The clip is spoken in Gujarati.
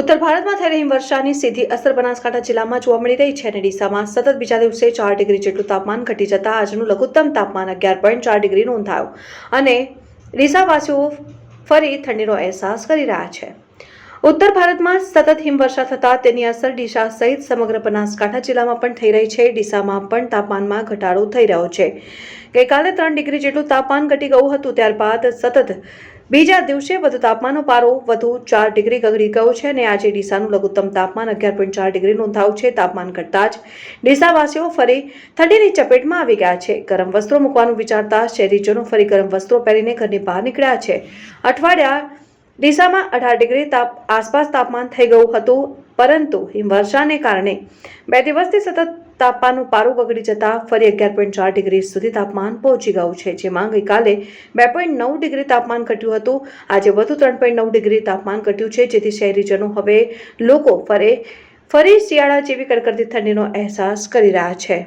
ઉત્તર ભારતમાં થઈ રહી હિમવર્ષાની સીધી અસર બનાસકાંઠા જિલ્લામાં જોવા મળી રહી છે અને ડીસામાં સતત બીજા દિવસે ચાર ડિગ્રી જેટલું તાપમાન ઘટી જતાં આજનું લઘુત્તમ તાપમાન અગિયાર પોઈન્ટ ચાર ડિગ્રી નોંધાયું. અને ડીસાવાસીઓ ફરી ઠંડીનો અહેસાસ કરી રહ્યા છે. ઉત્તર ભારતમાં સતત હિમવર્ષા થતાં તેની અસર ડીસા સહિત સમગ્ર બનાસકાંઠા જિલ્લામાં પણ થઈ રહી છે. ડીસામાં પણ તાપમાનમાં ઘટાડો થઈ રહ્યો છે. ગઈકાલે ત્રણ ડિગ્રી જેટલું તાપમાન ઘટી ગયું હતું, ત્યારબાદ સતત બીજા દિવસે વધુ તાપમાનનો પારો વધુ ચાર ડિગ્રી ગગડી ગયો છે અને આજે ડીસાનું લઘુત્તમ તાપમાન અગિયાર પોઈન્ટ ચાર ડિગ્રી નોંધાયું છે. તાપમાન ઘટતા જ ડીસાવાસીઓ ફરી ઠંડીની ચપેટમાં આવી ગયા છે. ગરમ વસ્ત્રો મૂકવાનું વિચારતા શહેરીજનો ફરી ગરમ વસ્ત્રો પહેરીને ઘરની બહાર નીકળ્યા છે. અઠવાડિયા ડીસામાં અઢાર ડિગ્રી તાપ આસપાસ તાપમાન થઈ ગયું હતું, પરંતુ હિમવર્ષાને કારણે બે દિવસથી સતત તાપમાનનું પારું બગડી જતા ફરી અગિયાર પોઈન્ટ ચાર ડિગ્રી સુધી તાપમાન પહોંચી ગયું છે, જેમાં ગઈકાલે બે પોઈન્ટ નવ ડિગ્રી તાપમાન ઘટ્યું હતું. આજે વધુ ત્રણ પોઈન્ટ નવ ડિગ્રી તાપમાન ઘટ્યું છે, જેથી શહેરીજનો હવે લોકો ફરે, ફરી શિયાળા જેવી કડકડતી ઠંડીનો અહેસાસ કરી રહ્યા છે.